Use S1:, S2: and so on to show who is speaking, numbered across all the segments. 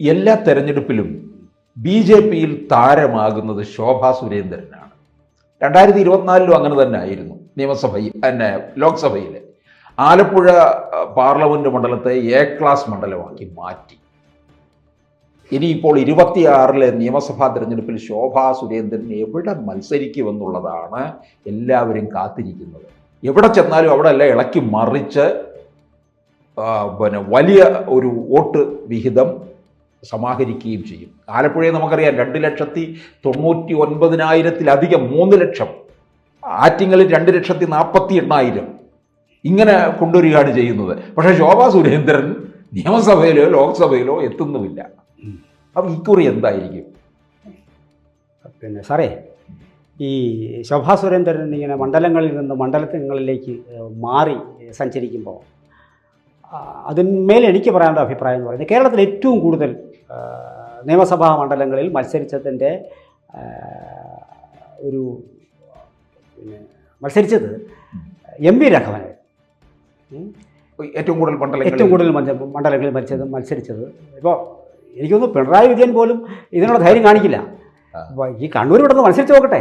S1: എല്ലാ തെരഞ്ഞെടുപ്പിലും B J പിയിൽ താരമാകുന്നത് ശോഭാ സുരേന്ദ്രനാണ്. രണ്ടായിരത്തി ഇരുപത്തിനാലിലും അങ്ങനെ തന്നെ ആയിരുന്നു നിയമസഭയിൽ തന്നെ ലോക്സഭയിൽ ആലപ്പുഴ പാർലമെന്റ് മണ്ഡലത്തെ എ ക്ലാസ് മണ്ഡലമാക്കി മാറ്റി. ഇനിയിപ്പോൾ ഇരുപത്തിയാറിലെ നിയമസഭാ തെരഞ്ഞെടുപ്പിൽ ശോഭാ സുരേന്ദ്രൻ എവിടെ മത്സരിക്കുമെന്നുള്ളതാണ് എല്ലാവരും കാത്തിരിക്കുന്നത്. എവിടെ ചെന്നാലും അവിടെ എല്ലാം ഇളക്കി മറിച്ച് പിന്നെ വലിയ ഒരു വോട്ട് വിഹിതം സമാഹരിക്കുകയും ചെയ്യും. ആലപ്പുഴയെ നമുക്കറിയാം രണ്ട് ലക്ഷത്തി തൊണ്ണൂറ്റി ഒൻപതിനായിരത്തിലധികം മൂന്ന് ലക്ഷം. ആറ്റിങ്ങളിൽ രണ്ട് ലക്ഷത്തി നാൽപ്പത്തി എണ്ണായിരം ഇങ്ങനെ കൊണ്ടുവരികയാണ് ചെയ്യുന്നത്. പക്ഷേ ശോഭാ സുരേന്ദ്രൻ നിയമസഭയിലോ ലോക്സഭയിലോ എത്തുന്നുമില്ല. അപ്പം ഇക്കുറി എന്തായിരിക്കും?
S2: പിന്നെ സാറേ ഈ ശോഭാ സുരേന്ദ്രൻ ഇങ്ങനെ മണ്ഡലങ്ങളിൽ നിന്ന് മണ്ഡലങ്ങളിലേക്ക് മാറി സഞ്ചരിക്കുമ്പോൾ അതിന്മേൽ എനിക്ക് പറയാനുള്ള അഭിപ്രായം എന്ന് പറയുന്നത് കേരളത്തിൽ ഏറ്റവും കൂടുതൽ നിയമസഭാ മണ്ഡലങ്ങളിൽ മത്സരിച്ചതിന്റെ ഒരു പിന്നെ മത്സരിച്ചത് എം വി രാഘവൻ
S1: ഏറ്റവും കൂടുതൽ മണ്ഡലം
S2: ഏറ്റവും കൂടുതൽ മണ്ഡലങ്ങളിൽ മത്സരിച്ചത്. മത്സരിച്ചത് ഇപ്പോൾ എനിക്കൊന്ന് പിണറായി വിജയൻ പോലും ഇതിനുള്ള ധൈര്യം കാണിക്കില്ല. അപ്പോൾ ഈ കണ്ണൂർ ഇവിടെ നിന്ന് മത്സരിച്ച് നോക്കട്ടെ.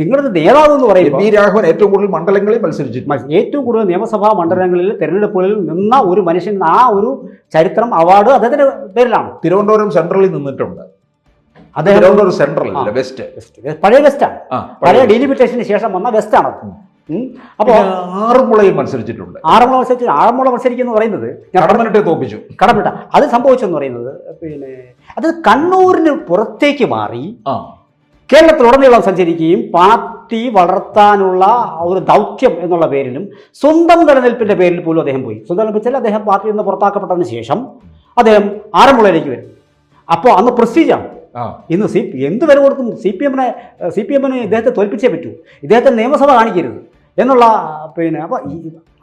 S2: നിങ്ങളുടെ നേതാവ് എന്ന്
S1: പറയും
S2: പറയുമ്പോൾ
S1: വി രാഘവൻ ഏറ്റവും കൂടുതൽ മണ്ഡലങ്ങളിൽ
S2: മത്സരിച്ചു ഏറ്റവും കൂടുതൽ നിയമസഭാ മണ്ഡലങ്ങളിൽ തെരഞ്ഞെടുപ്പുകളിൽ നിന്ന ഒരു മനുഷ്യൻ ആ ഒരു ചരിത്രം അവാർഡ് അദ്ദേഹത്തിന്റെ പേരിലാണ്.
S1: തിരുവനന്തപുരം സെൻട്രലിൽ നിന്നിട്ടുണ്ട്.
S2: അദ്ദേഹം
S1: തിരുവനന്തപുരം സെൻട്രൽ വെസ്റ്റ്
S2: പഴയ വെസ്റ്റാണ് പഴയ ഡീലിമിറ്റേഷന് ശേഷം വന്ന വെസ്റ്റാണ് അപ്പോൾ
S1: ആറന്മുളയിൽ മത്സരിച്ചിട്ടുണ്ട്.
S2: ആറന്മുള മത്സരിച്ച് ആറന്മുള മത്സരിക്കുന്നു പറയുന്നത് ഞാൻ
S1: തോപ്പിച്ചു.
S2: കടമിട്ട അത് സംഭവിച്ചെന്ന് പറയുന്നത് പിന്നെ അത് കണ്ണൂരിന് പുറത്തേക്ക് മാറി കേരളത്തിലുടനീളം സഞ്ചരിക്കുകയും പാർട്ടി വളർത്താനുള്ള ഒരു ദൗത്യം എന്നുള്ള പേരിലും സ്വന്തം നിലനിൽപ്പിന്റെ പേരിൽ പോലും അദ്ദേഹം പോയി. സ്വന്തം നിലനിൽപ്പിച്ചാൽ അദ്ദേഹം പാർട്ടിയിൽ നിന്ന് പുറത്താക്കപ്പെട്ടതിന് ശേഷം അദ്ദേഹം ആറന്മുളയിലേക്ക് വരും. അപ്പോൾ അന്ന് പ്രസ്റ്റീജാണ് ഇന്ന് സി എന്ത് വില കൊടുക്കും സി പി എമ്മിനെ സി പി എമ്മിന് ഇദ്ദേഹത്തെ തോൽപ്പിച്ചേ പറ്റൂ. ഇദ്ദേഹത്തെ നിയമസഭ കാണിക്കരുത് എന്നുള്ള പിന്നെ അപ്പോൾ ഈ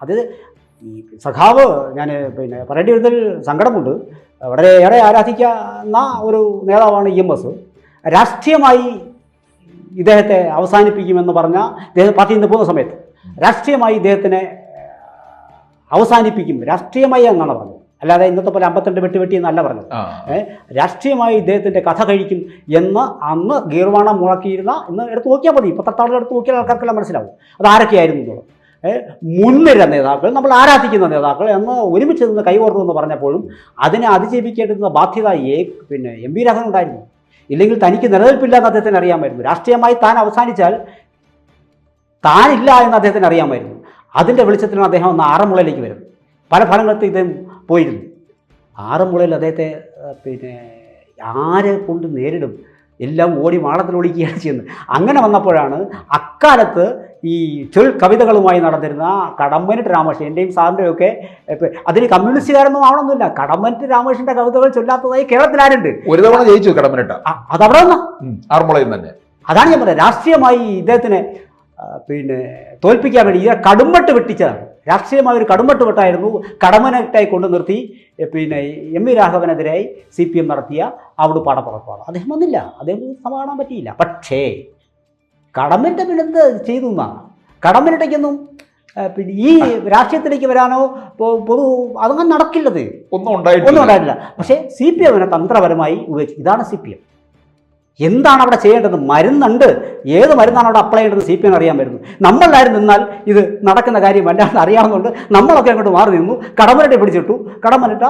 S2: അത് ഈ സഖാവ് ഞാൻ പിന്നെ പറയേണ്ടി വരുന്നതിൽ സങ്കടമുണ്ട്. വളരെയേറെ ആരാധിക്കുന്ന ഒരു നേതാവാണ് ഇ എം എസ്. രാഷ്ട്രീയമായി ഇദ്ദേഹത്തെ അവസാനിപ്പിക്കുമെന്ന് പറഞ്ഞ ഇദ്ദേഹം പാർട്ടിയിൽ നിന്ന് പോകുന്ന സമയത്ത് രാഷ്ട്രീയമായി ഇദ്ദേഹത്തിനെ അവസാനിപ്പിക്കും. രാഷ്ട്രീയമായി എന്നാണ് പറഞ്ഞത്. അല്ലാതെ ഇന്നത്തെ പോലെ അമ്പത്തിരണ്ട് വെട്ടി വെട്ടി എന്നല്ല പറഞ്ഞത്. രാഷ്ട്രീയമായി ഇദ്ദേഹത്തിന്റെ കഥ കഴിക്കും എന്ന് അന്ന് ഗീർവാണം മുഴക്കിയിരുന്ന ഇന്ന് എടുത്ത് നോക്കിയാൽ മതി. പത്രത്താളുകൾ എടുത്ത് നോക്കിയാൽ ആൾക്കാർക്കെല്ലാം മനസ്സിലാവും. അത് ആരൊക്കെയായിരുന്നു എന്നുള്ളത് മുൻനിര നേതാക്കൾ നമ്മൾ ആരാധിക്കുന്ന നേതാക്കൾ എന്ന് ഒരുമിച്ച് നിന്ന് കൈകോർത്തു എന്ന് പറഞ്ഞപ്പോഴും അതിനെ അതിജീവിക്കേണ്ടുന്ന ബാധ്യത ഏ പിന്നെ എം വി രാഘവൻ ഉണ്ടായിരുന്നു. ഇല്ലെങ്കിൽ തനിക്ക് നിലനിൽപ്പില്ലാന്ന് അദ്ദേഹത്തിന് അറിയാമായിരുന്നു. രാഷ്ട്രീയമായി താൻ അവസാനിച്ചാൽ താനില്ല എന്ന് അദ്ദേഹത്തിന് അറിയാമായിരുന്നു. അതിന്റെ വെളിച്ചത്തിലാണ് അദ്ദേഹം ഒന്ന് ആറന്മുളയിലേക്ക് വരുന്നത് പല ഫലങ്ങൾക്ക് ഇദ്ദേഹം പോയിരുന്നു. ആറന്മുളയിൽ അദ്ദേഹത്തെ പിന്നെ ആരെ കൊണ്ട് നേരിടും? എല്ലാം ഓടി മാളത്തിൽ ഒളിക്കുകയാണ് ചെയ്യുന്നത്. അങ്ങനെ വന്നപ്പോഴാണ് അക്കാലത്ത് ഈ ചൊൽ കവിതകളുമായി നടന്നിരുന്ന കടമ്പനിട്ട് രാമകൃഷ്ണൻ എന്റെയും സാറിന്റെയും ഒക്കെ അതിന് കമ്മ്യൂണിസ്റ്റുകാരൊന്നും ആവണമെന്നില്ല. കടമ്പനിട്ട് രാമകൃഷ്ണന്റെ കവിതകൾ ചൊല്ലാത്തതായി കേരളത്തിൽ ആരുണ്ട്
S1: ഒരു തവണ ജയിച്ചു കടമ്പനിട്ട്.
S2: അത് അതവിടെ നിന്നാ?
S1: ആറന്മുളയിൽ തന്നെ.
S2: അതാണ് ഞാൻ പറയുന്നത് രാഷ്ട്രീയമായി ഇദ്ദേഹത്തിനെ പിന്നെ തോൽപ്പിക്കാൻ വേണ്ടി ഇതിനെ കടുമ്പട്ട് വെട്ടിച്ചതാണ്. രാഷ്ട്രീയമായ ഒരു കടുമ്പട്ട് വെട്ടായിരുന്നു. കടമനട്ടായി കൊണ്ടു നിർത്തി. പിന്നെ എം വി രാഘവനെതിരായി സി പി എം നടത്തിയ അവിടെ പാടപ്പുറപ്പാട് അദ്ദേഹം വന്നില്ല. അദ്ദേഹം സമാധാനം പറ്റിയില്ല. പക്ഷേ കടമറ്റ പിന്നെന്ത് ചെയ്തു എന്നാണ് കടമനട്ടയ്ക്കൊന്നും പിന്നെ ഈ രാഷ്ട്രീയത്തിലേക്ക് വരാനോ പൊതു അതങ്ങനെ നടക്കില്ലത്.
S1: ഒന്നും
S2: ഒന്നും
S1: ഉണ്ടായിട്ടില്ല.
S2: പക്ഷേ സി പി എമ്മിനെ തന്ത്രപരമായി ഉപയോഗിച്ചു ഇതാണ് സി പി എം. എന്താണ് അവിടെ ചെയ്യേണ്ടത്? മരുന്നുണ്ട്. ഏത് മരുന്നാണ് അവിടെ അപ്ലൈ ചെയ്യേണ്ടത്? സി പി എം അറിയാൻ വരുന്നു. നമ്മളായിരുന്നു നിന്നാൽ ഇത് നടക്കുന്ന കാര്യം വല്ലാണ്ട് അറിയാവുന്നതുകൊണ്ട് നമ്മളൊക്കെ അങ്ങോട്ട് മാറി നിന്നു. കടമനിട്ട പിടിച്ചിട്ടു. കടമനിട്ട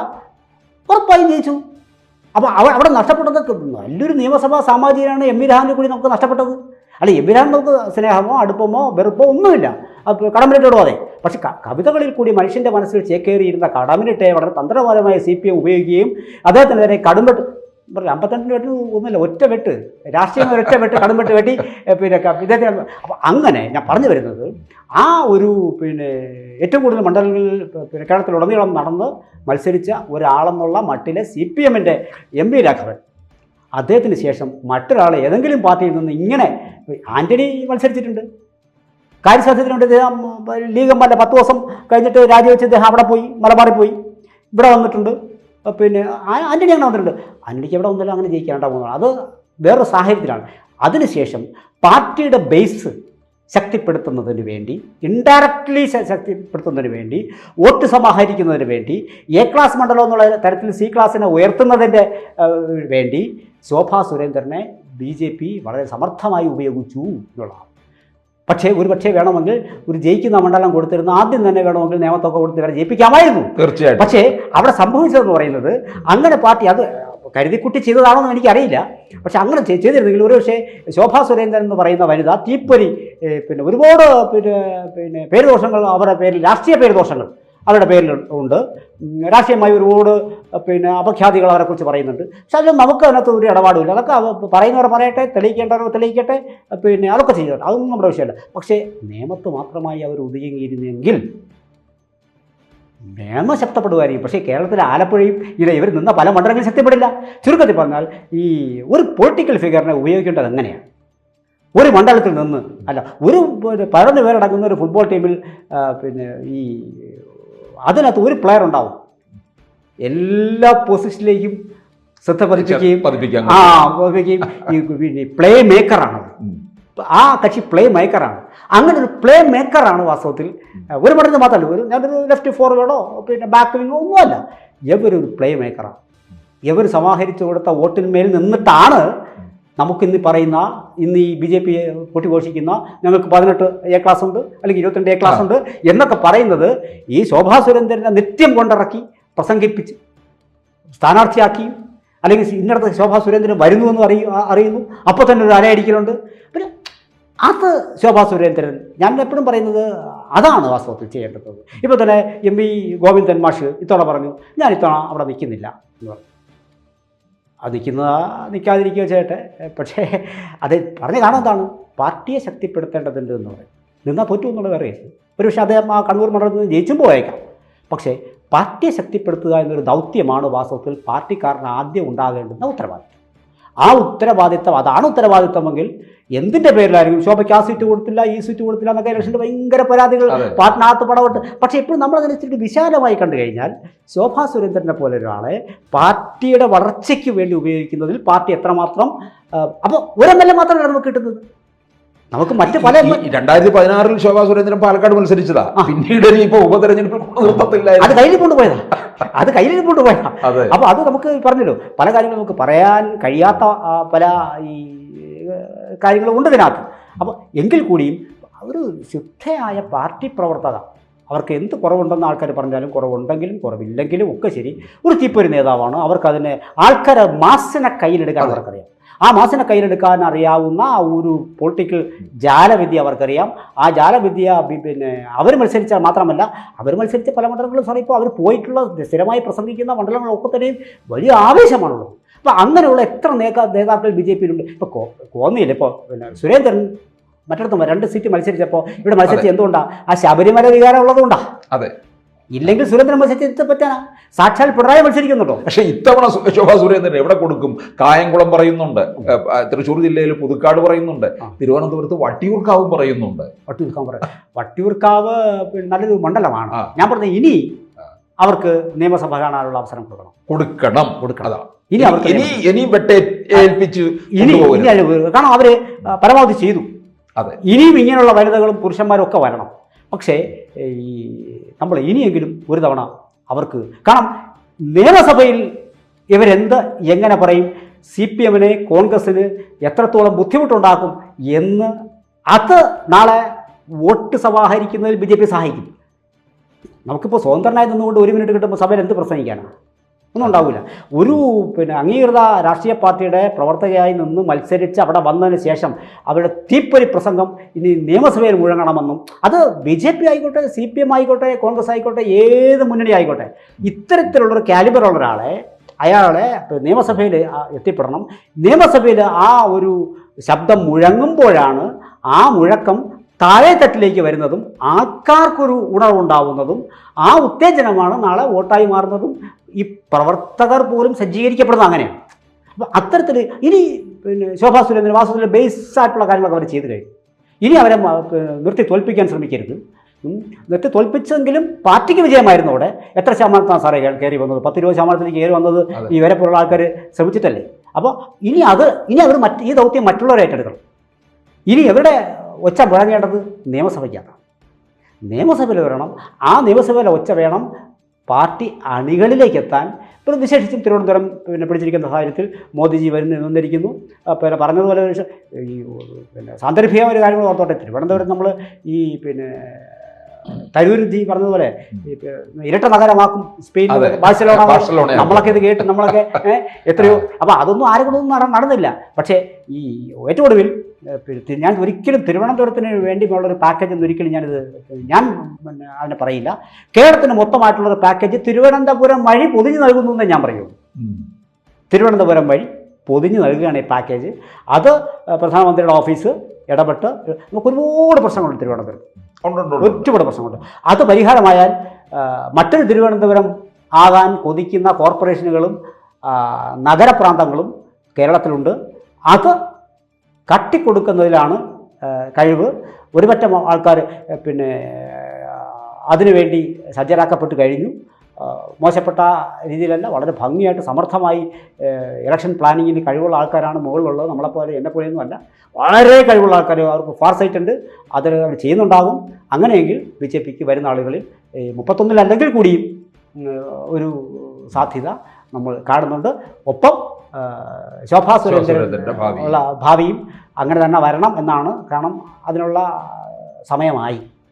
S2: ഉറപ്പായും ജയിച്ചു. അപ്പോൾ അവ അവിടെ നഷ്ടപ്പെട്ടത് നല്ലൊരു നിയമസഭാ സാമാജികനാണ് എം വി രാഹുലിനെ കൂടി നമുക്ക് നഷ്ടപ്പെട്ടത്. അല്ല എം വി രാഹുൽ നമുക്ക് സ്നേഹമോ അടുപ്പമോ വെറുപ്പോ ഒന്നുമില്ല. കടമനിട്ടോടോ അതെ പക്ഷെ കവിതകളിൽ കൂടി മനുഷ്യന്റെ മനസ്സിൽ ചേക്കേറിയിരുന്ന കടമിനിട്ടെ വളരെ തന്ത്രപരമായി സി പി എം ഉപയോഗിക്കുകയും അദ്ദേഹത്തിനെതിരെ കടുംവെട്ട് പറഞ്ഞു അമ്പത്തിരണ്ടിന് വെട്ട് ഒന്നുമില്ല ഒറ്റ വെട്ട്. രാഷ്ട്രീയം ഒറ്റ വെട്ട് കടുംവെട്ട് വെട്ടി പിന്നെ ഇദ്ദേഹത്തെ അപ്പം അങ്ങനെ ഞാൻ പറഞ്ഞു വരുന്നത് ആ ഒരു പിന്നെ ഏറ്റവും കൂടുതൽ മണ്ഡലങ്ങളിൽ പിന്നെ കേരളത്തിലുടനീളം നടന്ന് മത്സരിച്ച ഒരാളെന്നുള്ള മട്ടിലെ സി പി എമ്മിന്റെ എം പി രാഘവൻ. അദ്ദേഹത്തിന് ശേഷം മറ്റൊരാളെ ഏതെങ്കിലും പാർട്ടിയിൽ നിന്ന് ഇങ്ങനെ ആന്റണി മത്സരിച്ചിട്ടുണ്ട്. കാര്യസാധ്യതത്തിന് വേണ്ടി ഇദ്ദേഹം ലീഗ് അല്ല. പത്ത് ദിവസം കഴിഞ്ഞിട്ട് രാജിവെച്ച് ഇദ്ദേഹം അവിടെ പോയി മലബാറിൽ പോയി. ഇവിടെ വന്നിട്ടുണ്ട്. പിന്നെ ആന്റണി അങ്ങനെ വന്നിട്ടുണ്ട്. ആന്റണിക്ക് എവിടെ വന്നാലും അങ്ങനെ ജയിക്കാണ്ടാവുന്നതാണ് അത് വേറൊരു സാഹചര്യത്തിലാണ്. അതിനുശേഷം പാർട്ടിയുടെ ബേസ് ശക്തിപ്പെടുത്തുന്നതിന് വേണ്ടി ഇൻഡയറക്റ്റ്ലി ശക്തിപ്പെടുത്തുന്നതിന് വേണ്ടി വോട്ട് സമാഹരിക്കുന്നതിന് വേണ്ടി എ ക്ലാസ് മണ്ഡലം എന്നുള്ള തരത്തിൽ സി ക്ലാസ്സിനെ ഉയർത്തുന്നതിന്റെ വേണ്ടി ശോഭാ സുരേന്ദ്രനെ ബി ജെ പി വളരെ സമർത്ഥമായി ഉപയോഗിച്ചു എന്നുള്ളതാണ്. പക്ഷേ ഒരു പക്ഷേ വേണമെങ്കിൽ ഒരു ജയിക്കുന്ന മണ്ഡലം കൊടുത്തിരുന്ന ആദ്യം തന്നെ വേണമെങ്കിൽ നിയമത്തൊക്കെ കൊടുത്ത് ഇവരെ ജയിപ്പിക്കാമായിരുന്നു.
S1: തീർച്ചയായും
S2: പക്ഷേ അവിടെ സംഭവിച്ചതെന്ന് പറയുന്നത് അങ്ങനെ പാർട്ടി അത് കരുതിക്കുട്ടി ചെയ്തതാണോ എന്ന് എനിക്കറിയില്ല. പക്ഷെ അങ്ങനെ ചെയ്- ചെയ്തിരുന്നെങ്കിൽ ഒരു പക്ഷേ ശോഭാ സുരേന്ദ്രൻ എന്ന് പറയുന്ന വനിത തീപ്പൊരി പിന്നെ ഒരുപാട് പിന്നെ പിന്നെ പേരുദോഷങ്ങൾ അവരുടെ പേരിൽ രാഷ്ട്രീയ പേരുദോഷങ്ങൾ അവരുടെ പേരിൽ ഉണ്ട്. രാഷ്ട്രീയമായി ഒരുപാട് പിന്നെ അപഖ്യാതികൾ അവരെക്കുറിച്ച് പറയുന്നുണ്ട്. പക്ഷെ അതിൽ നമുക്ക് അതിനകത്ത് ഒരു ഇടപാടുമില്ല. അതൊക്കെ പറയുന്നവർ പറയട്ടെ തെളിയിക്കേണ്ടവർ തെളിയിക്കട്ടെ പിന്നെ അതൊക്കെ ചെയ്യട്ടെ അതൊന്നും നമ്മുടെ വിഷയമല്ല. പക്ഷേ നിയമത്ത് മാത്രമായി അവർ ഒതുങ്ങിയിരുന്നെങ്കിൽ നിയമം ശക്തപ്പെടുമായിരിക്കും. പക്ഷേ കേരളത്തിലെ ആലപ്പുഴയും ഇല്ല ഇവർ നിന്ന പല മണ്ഡലങ്ങളും ശക്തിപ്പെടില്ല. ചുരുക്കത്തിൽ പറഞ്ഞാൽ ഈ ഒരു പൊളിറ്റിക്കൽ ഫിഗറിനെ ഉപയോഗിക്കേണ്ടത് എങ്ങനെയാണ്? ഒരു മണ്ഡലത്തിൽ നിന്ന് അല്ല ഒരു പതിനൊന്ന് പേരടങ്ങുന്ന ഒരു ഫുട്ബോൾ ടീമിൽ പിന്നെ ഈ അതിനകത്ത് ഒരു പ്ലെയർ ഉണ്ടാവും. എല്ലാ പൊസിഷനിലേക്കും ശ്രദ്ധ പതിപ്പിക്കുകയും ആ പതിപ്പിക്കുകയും ഈ പിന്നെ പ്ലേ മേക്കറാണ് ആ കക്ഷി പ്ലേ മേക്കറാണ് അങ്ങനെ ഒരു പ്ലേ മേക്കറാണ് വാസ്തവത്തിൽ ഒരു മടങ്ങ് മാത്രമല്ല ഒരു ഞാനൊരു ലെഫ്റ്റ് ഫോർവേഡോ പിന്നെ ബാക്ക് വിങ്ങോ ഒന്നുമല്ല. ഇവരൊരു പ്ലേ മേക്കറാണ് എവർ സമാഹരിച്ചു കൊടുത്ത വോട്ടിന്മേൽ നിന്നിട്ടാണ് നമുക്കിന്ന് പറയുന്ന ഇന്ന് ഈ ബി ജെ പി കൊട്ടിഘോഷിക്കുന്ന ഞങ്ങൾക്ക് പതിനെട്ട് എ ക്ലാസ് ഉണ്ട് അല്ലെങ്കിൽ ഇരുപത്തിരണ്ട് എ ക്ലാസ് ഉണ്ട് എന്നൊക്കെ പറയുന്നത് ഈ ശോഭാ സുരേന്ദ്രനെ നിത്യം കൊണ്ടിറക്കി പ്രസംഗിപ്പിച്ച് സ്ഥാനാർത്ഥിയാക്കിയും അല്ലെങ്കിൽ ഇന്നടത്ത് ശോഭാ സുരേന്ദ്രൻ വരുന്നു എന്ന് അറിയു അറിയുന്നു. അപ്പോൾ തന്നെ ഒരു അലയടിക്കലുണ്ട് പിന്നെ അത് ശോഭാ സുരേന്ദ്രൻ ഞാൻ എപ്പോഴും പറയുന്നത് അതാണ് വാസ്തവത്തിൽ ചെയ്യേണ്ടത്. ഇപ്പോൾ തന്നെ എം വി ഗോവിന്ദൻ മാഷ് ഇത്തവണ പറഞ്ഞു ഞാൻ ഇത്തവണ അവിടെ നിൽക്കുന്നില്ല എന്ന് പറഞ്ഞു. അത് നിൽക്കുന്ന നിൽക്കാതിരിക്കുക ചെയ്യട്ടെ. പക്ഷേ അത് പറഞ്ഞ കാരണം എന്താണ്? പാർട്ടിയെ ശക്തിപ്പെടുത്തേണ്ടതുണ്ട് എന്ന് പറയും. നിന്നാൽ തോറ്റു എന്നുള്ളത് വേറെ ഒരു പക്ഷേ അദ്ദേഹം ആ കണ്ണൂർ മണ്ഡലത്തിൽ നിന്ന് ജയിച്ചും പോയേക്കാം. പക്ഷേ പാർട്ടിയെ ശക്തിപ്പെടുത്തുക എന്നൊരു ദൗത്യമാണ് വാസ്തവത്തിൽ പാർട്ടിക്കാരന് ആദ്യം ഉണ്ടാകേണ്ടുന്ന ഉത്തരവാദിത്വം ആ ഉത്തരവാദിത്തം അതാണ് ഉത്തരവാദിത്തമെങ്കിൽ എന്തിന്റെ പേരിലായിരിക്കും ശോഭയ്ക്ക് ആ സീറ്റ് കൊടുത്തില്ല ഈ സീറ്റ് കൊടുത്തില്ല എന്നൊക്കെ ഇലക്ഷന്റെ ഭയങ്കര പരാതികൾ പാർട്ടിനകത്ത് പടവട്ട്. പക്ഷേ ഇപ്പോൾ നമ്മൾ അതിനെ വിശാലമായി കണ്ടു കഴിഞ്ഞാൽ ശോഭാ സുരേന്ദ്രനെ പോലെ ഒരാളെ പാർട്ടിയുടെ വളർച്ചയ്ക്ക് വേണ്ടി ഉപയോഗിക്കുന്നതിൽ പാർട്ടി എത്രമാത്രം അപ്പോൾ ഒരു എം എൽ എ മാത്രമല്ല നമുക്ക് കിട്ടുന്നത്? നമുക്ക് മറ്റു പല
S1: രണ്ടായിരത്തി പതിനാറിൽ ശോഭാ സുരേന്ദ്രൻ പാലക്കാട് മത്സരിച്ചതാ. പിന്നീട് ഇപ്പൊ ഉപതെരഞ്ഞെടുപ്പിൽ
S2: അത്
S1: നിർത്തത്തില്ലായിരുന്നു
S2: കയ്യിൽ കൊണ്ടുപോയതാ അത് കയ്യിൽ കൊണ്ടുപോയതാ
S1: അപ്പൊ
S2: അപ്പോൾ അത് നമുക്ക് പറഞ്ഞല്ലോ പല കാര്യങ്ങളും നമുക്ക് പറയാൻ കഴിയാത്ത പല ഈ കാര്യങ്ങളും ഉണ്ട് ഇതിനകത്ത്. അപ്പോൾ എങ്കിൽ കൂടിയും ഒരു ശുദ്ധയായ പാർട്ടി പ്രവർത്തക അവർക്ക് എന്ത് കുറവുണ്ടെന്ന് ആൾക്കാർ പറഞ്ഞാലും കുറവുണ്ടെങ്കിലും കുറവില്ലെങ്കിലും ഒക്കെ ശരി ഒരു തീപ്പൊരു നേതാവാണ്. അവർക്കതിനെ ആൾക്കാരെ മാസിനെ കയ്യിലെടുക്കാൻ
S1: അതെ.
S2: അവർക്കറിയാം. ആ മാസിനെ കയ്യിലെടുക്കാൻ അറിയാവുന്ന ആ ഒരു പൊളിറ്റിക്കൽ ജാലവിദ്യ അവർക്കറിയാം. ആ ജാലവിദ്യ പിന്നെ അവർ മത്സരിച്ചാൽ മാത്രമല്ല അവർ മത്സരിച്ച പല മണ്ഡലങ്ങളും സാറേ ഇപ്പോൾ അവർ പോയിട്ടുള്ള സ്ഥിരമായി പ്രസംഗിക്കുന്ന മണ്ഡലങ്ങളൊക്കെ തന്നെയും വലിയ ആവേശമാണുള്ളത്. അപ്പോൾ അങ്ങനെയുള്ള എത്ര നേതാ നേതാക്കൾ ബി ജെ പിയിലുണ്ട്? ഇപ്പോൾ കോ കോന്നിയിൽ ഇപ്പോൾ പിന്നെ സുരേന്ദ്രൻ മറ്റിടത്തും രണ്ട് സീറ്റ് മത്സരിച്ചപ്പോൾ ഇവിടെ മത്സരിച്ച് എന്തുകൊണ്ടാണ് ആ ശബരിമല വികാരം ഉള്ളതുകൊണ്ടാണ്
S1: അതെ.
S2: ഇല്ലെങ്കിൽ സുരേന്ദ്രൻ മത്സരിച്ച് പറ്റാനാ സാക്ഷാൽ പിണറായി മത്സരിക്കുന്നുണ്ടോ
S1: പക്ഷെ ഇത്തവണ ശോഭാ സുരേന്ദ്രൻ എവിടെ കൊടുക്കും? കായംകുളം പറയുന്നുണ്ട്. തൃശ്ശൂർ ജില്ലയിൽ പുതുക്കാട് പറയുന്നുണ്ട്. തിരുവനന്തപുരത്ത് വട്ടിയൂർക്കാവ് പറയുന്നുണ്ട്.
S2: വട്ടിയൂർക്കാവ് പറയാം വട്ടിയൂർക്കാവ് നല്ലൊരു മണ്ഡലമാണ്. ഞാൻ പറഞ്ഞ ഇനി അവർക്ക് നിയമസഭ കാണാനുള്ള അവസരം കൊടുക്കണം.
S1: കൊടുക്കണം.
S2: കൊടുക്കണം. ഇനി അവർക്ക്
S1: ഇനി ഇനി വെട്ടേ ഏൽപ്പിച്ച്
S2: ഇനി. ഇനി കാരണം അവർ പരമാവധി ചെയ്തു.
S1: അതെ.
S2: ഇനിയും ഇങ്ങനെയുള്ള വനിതകളും പുരുഷന്മാരും ഒക്കെ വരണം. പക്ഷേ ഈ നമ്മൾ ഇനിയെങ്കിലും ഒരു തവണ അവർക്ക് കാരണം നിയമസഭയിൽ ഇവരെന്ത് എങ്ങനെ പറയും സി പി എമ്മിനെ കോൺഗ്രസ്സിന് എത്രത്തോളം ബുദ്ധിമുട്ടുണ്ടാക്കും എന്ന് അത് നാളെ വോട്ട് സമാഹരിക്കുന്നതിൽ ബി ജെ പി സഹായിക്കും. നമുക്കിപ്പോൾ സ്വതന്ത്രനായി നിന്നുകൊണ്ട് ഒരു മിനിറ്റ് കിട്ടുമ്പോൾ സഭയിൽ എന്ത് പ്രസംഗിക്കാനാണ് ഒന്നും ഉണ്ടാവില്ല. ഒരു പിന്നെ അംഗീകൃത രാഷ്ട്രീയ പാർട്ടിയുടെ പ്രവർത്തകയായി നിന്ന് മത്സരിച്ച് അവിടെ വന്നതിന് ശേഷം അവരുടെ തീപ്പൊരി പ്രസംഗം ഇനി നിയമസഭയിൽ മുഴങ്ങണമെന്നും അത് ബി ജെ പി ആയിക്കോട്ടെ സി പി എം ആയിക്കോട്ടെ കോൺഗ്രസ് ആയിക്കോട്ടെ ഏത് മുന്നണി ആയിക്കോട്ടെ ഇത്തരത്തിലുള്ളൊരു കാലിബറുള്ള ഒരാളെ അയാളെ നിയമസഭയിൽ എത്തിപ്പെടണം. നിയമസഭയിൽ ആ ഒരു ശബ്ദം മുഴങ്ങുമ്പോഴാണ് ആ മുഴക്കം താഴെത്തട്ടിലേക്ക് വരുന്നതും ആൾക്കാർക്കൊരു ഉണർവുണ്ടാവുന്നതും ആ ഉത്തേജനമാണ് നാളെ വോട്ടായി മാറുന്നതും ഈ പ്രവർത്തകർ പോലും സജ്ജീകരിക്കപ്പെടുന്നത് അങ്ങനെയാണ്. അപ്പോൾ അത്തരത്തിൽ ഇനി പിന്നെ ശോഭാ സുരേന്ദ്രൻ വാസ്തവത്തിൽ ബേസായിട്ടുള്ള കാര്യങ്ങളൊക്കെ അവർ ചെയ്തു കഴിഞ്ഞു. ഇനി അവരെ നിർത്തി തോൽപ്പിക്കാൻ ശ്രമിക്കരുത്. നിർത്തി തോൽപ്പിച്ചെങ്കിലും പാർട്ടിക്ക് വിജയമായിരുന്നു അവിടെ. എത്ര ശതമാനത്താണ് സാറേ കയറി വന്നത്? പത്ത് ഇരുപത് ശതമാനത്തിലേക്ക് കയറി വന്നത്
S1: ഇവരെ
S2: ഈ വരെ പോലുള്ള ആൾക്കാർ ശ്രമിച്ചിട്ടല്ലേ? അപ്പോൾ ഇനി അത് ഇനി അവർ മറ്റ് ഈ ദൗത്യം മറ്റുള്ളവരെ ഏറ്റെടുക്കണം. ഇനി എവരുടെ ഒച്ച മുഴങ്ങേണ്ടത് നിയമസഭയ്ക്കാണ് നിയമസഭയിൽ വരണം ആ നിയമസഭയിലെ ഒച്ച വേണം പാർട്ടി അണികളിലേക്ക് എത്താൻ ഇപ്പോൾ വിശേഷിച്ചും തിരുവനന്തപുരം പിന്നെ പിടിച്ചിരിക്കുന്ന സാഹചര്യത്തിൽ മോദിജി വരുന്നു നിന്നിരിക്കുന്നു. പിന്നെ പറഞ്ഞതുപോലെ ഈ പിന്നെ സാന്ദർഭികമായ ഒരു കാര്യങ്ങൾ ഓർത്തോട്ടെ. തിരുവനന്തപുരം നമ്മൾ ഈ പിന്നെ തരൂരുദ്ധി പറഞ്ഞതുപോലെ ഇരട്ട നഗരമാക്കും സ്പെയിൻ ബാഴ്സലോണ നമ്മളൊക്കെ ഇത് കേട്ട് നമ്മളൊക്കെ എത്രയോ അപ്പോൾ അതൊന്നും ആരും കൊണ്ടൊന്നും നട- നടന്നില്ല. പക്ഷേ ഈ ഏറ്റവും ഒടുവിൽ ഞാൻ ഒരിക്കലും തിരുവനന്തപുരത്തിന് വേണ്ടി ഉള്ളൊരു പാക്കേജ് ഒന്നും ഒരിക്കലും ഞാനിത് ഞാൻ അതിനെ പറയില്ല. കേരളത്തിന് മൊത്തമായിട്ടുള്ളൊരു പാക്കേജ് തിരുവനന്തപുരം വഴി പൊതിഞ്ഞു നൽകുന്നു എന്നേ ഞാൻ പറയൂ. തിരുവനന്തപുരം വഴി പൊതിഞ്ഞു നൽകുകയാണ് ഈ പാക്കേജ് അത് പ്രധാനമന്ത്രിയുടെ ഓഫീസ് ഇടപെട്ട് നമുക്ക് ഒരുപാട് പ്രശ്നങ്ങളുണ്ട് തിരുവനന്തപുരം ഒരുപാട് പ്രശ്നമുണ്ട്. അത് പരിഹാരമായാൽ മറ്റൊരു തിരുവനന്തപുരം ആകാൻ കൊതിക്കുന്ന കോർപ്പറേഷനുകളും നഗരപ്രാന്തങ്ങളും കേരളത്തിലുണ്ട്. അത് കട്ടിക്കൊടുക്കുന്നതിലാണ് കഴിവ്. ഒരുപറ്റം ആൾക്കാർ പിന്നെ അതിനുവേണ്ടി സജ്ജരാക്കപ്പെട്ട് കഴിഞ്ഞു. മോശപ്പെട്ട രീതിയിലല്ല വളരെ ഭംഗിയായിട്ട് സമർത്ഥമായി ഇലക്ഷൻ പ്ലാനിങ്ങിന് കഴിവുള്ള ആൾക്കാരാണ് മുകളിലുള്ളത്. നമ്മളെപ്പോലെ എന്നെപ്പോലെയൊന്നും അല്ല. വളരെ കഴിവുള്ള ആൾക്കാർ അവർക്ക് ഫാർ സൈറ്റ് ഉണ്ട്. അത് അവർ ചെയ്യുന്നുണ്ടാകും. അങ്ങനെയെങ്കിൽ ബി ജെ പിക്ക് വരുന്ന ആളുകളിൽ മുപ്പത്തൊന്നിലല്ലെങ്കിൽ കൂടിയും ഒരു സാധ്യത നമ്മൾ കാണുന്നുണ്ട്. ഒപ്പം ശോഭാ സുരേന്ദ്രൻ. ഉള്ള ഭാവിയും അങ്ങനെ തന്നെ വരണം എന്നാണ്. കാരണം അതിനുള്ള സമയമായി.